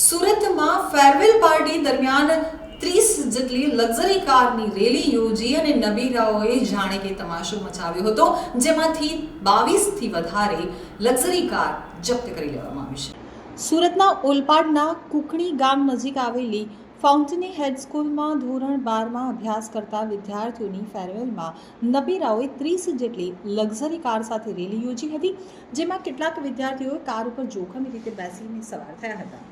સુરતમાં farewell party દરમિયાન ત્રીસ જેટલી લક્ઝરી કારની રેલી યોજી અને નબીરાઓએ જાણે કે તમાશો મચાવ્યો હતો, જેમાંથી બાવીસથી વધારે લક્ઝરી કાર જપ્ત કરી લેવામાં આવી છે. સુરતના ઓલપાડના કુકણી ગામ નજીક આવેલી ફાઉન્ટની હેડ સ્કૂલમાં ધોરણ બારમાં અભ્યાસ કરતા વિદ્યાર્થીઓની ફેરવેલમાં નબીરાઓએ ત્રીસ જેટલી લક્ઝરી કાર સાથે રેલી યોજી હતી, જેમાં કેટલાક વિદ્યાર્થીઓએ કાર ઉપર જોખમી રીતે બેસીને સવાર થયા હતા.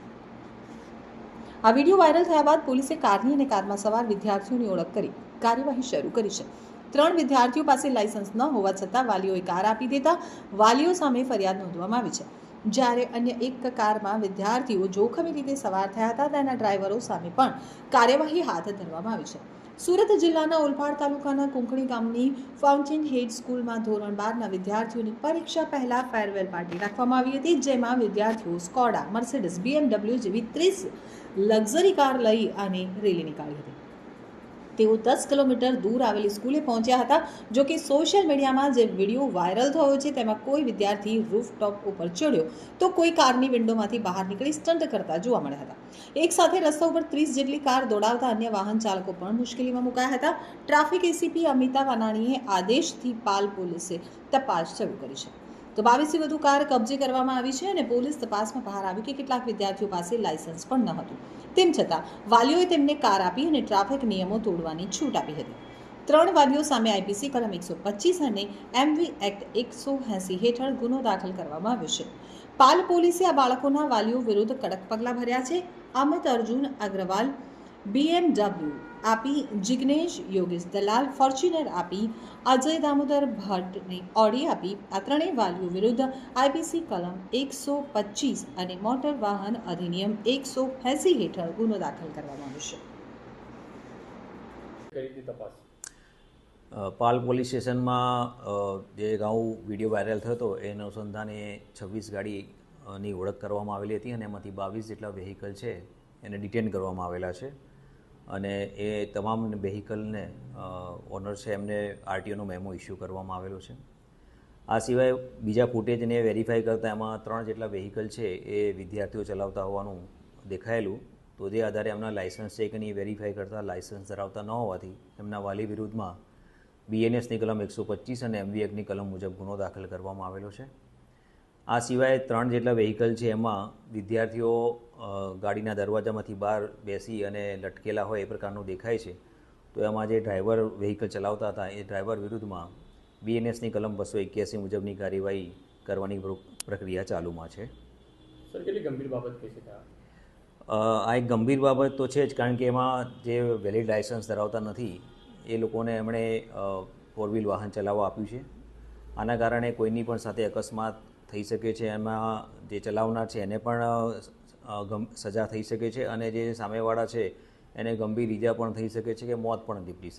આ વીડિયો વાયરલ થયા બાદ પોલીસે કારની અને કારમાં સવાર વિદ્યાર્થીઓની ઓળખ કરી, કાર્યવાહી શરૂ કરી છે. ત્રણ વિદ્યાર્થીઓ પાસે લાયસન્સ ન હોવા છતાં વાલીઓએ કાર આપી દેતા વાલીઓ સામે ફરિયાદ નોંધવામાં આવી છે. જ્યારે અન્ય એક કારમાં વિદ્યાર્થીઓ જોખમી રીતે સવાર થયા હતા તેના ડ્રાઈવરો સામે પણ કાર્યવાહી હાથ ધરવામાં આવી છે. સુરત જિલ્લાના ઓલપાડ તાલુકાના કુંકણી ગામની ફાઉન્ટેન હેડ સ્કૂલમાં ધોરણ બારના વિદ્યાર્થીઓની પરીક્ષા પહેલા ફેરવેલ પાર્ટી રાખવામાં આવી હતી, જેમાં વિદ્યાર્થીઓ સ્કોડા, મર્સિડીઝ, બીએમડબલ્યુ જેવી ત્રીસ લક્ઝરી કાર લઈ અને રેલી નીકાળી હતી. તેઓ દસ કિલોમીટર દૂર આવેલી સ્કૂલે પહોંચ્યા હતા, જો કે સોશિયલ મીડિયામાં જે વીડિયો વાયરલ થયો છે, તેમાં કોઈ વિદ્યાર્થી રૂફટોપ ઉપર ચડ્યો, તો કોઈ કારની વિન્ડોમાંથી બહાર નીકળી સ્ટન્ટ કરતા જોવા મળ્યા હતા. એક સાથે રસ્તા ઉપર ત્રીસ જેટલી કાર દોડાવતા અન્ય વાહન ચાલકો પણ મુશ્કેલીમાં મુકાયા હતા. ટ્રાફિક એસીપી અમિતા વાનાણીએ આદેશથી પાલ પોલીસે તપાસ શરૂ કરી છે. તો બાવીસથી વધુ કાર કબજે કરવામાં આવી છે અને પોલીસ તપાસમાં બહાર આવ્યું કે કેટલાક વિદ્યાર્થીઓ પાસે લાયસન્સ પણ ન હતું. તેમ છતાં, વાલીઓએ તેમને કાર આપી અને ટ્રાફિક નિયમો તોડવાની છૂટ આપી હતી. ત્રણ વાલીઓ સામે આઈપીસી કલમ એકસો પચીસ અને એમવી એક્ટ એકસો એંસી હેઠળ ગુનો દાખલ કરવામાં આવ્યો છે. પાલ પોલીસે આ બાળકોના વાલીઓ વિરુદ્ધ કડક પગલાં ભર્યા છે. અમિત અર્જુન અગ્રવાલ બીએમડબલ્યુ આપી જિગ્નેશ યોગેશ દલાલ ફોર્ચ્યુનર આપી અજય દામોદર ભટ્ટને ઓડી આપી. આ ત્રણેય વાલીઓ વિરુદ્ધ આઈપીસી કલમ એકસો પચીસ અને મોટર વાહન અધિનિયમ એકસો એંસી હેઠળ ગુનો દાખલ કરવામાં આવશે પાલ પોલીસ સ્ટેશનમાં જે અગાઉ વીડિયો વાયરલ થયો હતો એ અનુસંધાને છવ્વીસ ગાડીની ઓળખ કરવામાં આવેલી હતી અને એમાંથી બાવીસ જેટલા વેહિકલ છે એને ડિટેન કરવામાં આવેલા છે. અને એ તમામ વેહિકલને ઓનર છે, એમને આરટીઓનો મેમો ઇસ્યુ કરવામાં આવેલો છે. આ સિવાય બીજા ફૂટેજને વેરીફાઈ કરતાં એમાં ત્રણ જેટલા વેહિકલ છે એ વિદ્યાર્થીઓ ચલાવતા હોવાનું દેખાયેલું. તો જે આધારે એમના લાઇસન્સ છે કે નહીં વેરીફાઈ કરતાં લાઇસન્સ ધરાવતા ન હોવાથી એમના વાલી વિરુદ્ધમાં બીએનએસની કલમ એકસો પચીસ અને એમવી એક્ટની કલમ મુજબ ગુનો દાખલ કરવામાં આવેલો છે. આ સિવાય ત્રણ જેટલા વેહિકલ છે એમાં વિદ્યાર્થીઓ ગાડીના દરવાજામાંથી બહાર બેસી અને લટકેલા હોય એ પ્રકારનું દેખાય છે. તો એમાં જે ડ્રાઈવર વેહિકલ ચલાવતા હતા એ ડ્રાઈવર વિરુદ્ધમાં બીએનએસની કલમ બસો એક્યાસી મુજબની કાર્યવાહી કરવાની પ્ર- પ્રક્રિયા ચાલુમાં છે. સર કેટલી ગંભીર બાબત કહી શકાય? આ એક ગંભીર બાબત તો છે જ કારણ કે એમાં જે વેલિડ લાયસન્સ ધરાવતા નથી એ લોકોને એમણે ફોર વ્હીલ વાહન ચલાવવા આપ્યું છે. આના કારણે કોઈની પણ સાથે અકસ્માત થઈ શકે છે, એમાં જે ચલાવનાર છે, એને પણ સજા થઈ શકે છે અને જે સામેવાળા છે, એને ગંભીર ઈજા પણ થઈ શકે છે કે મોત પણ નીપડી શકે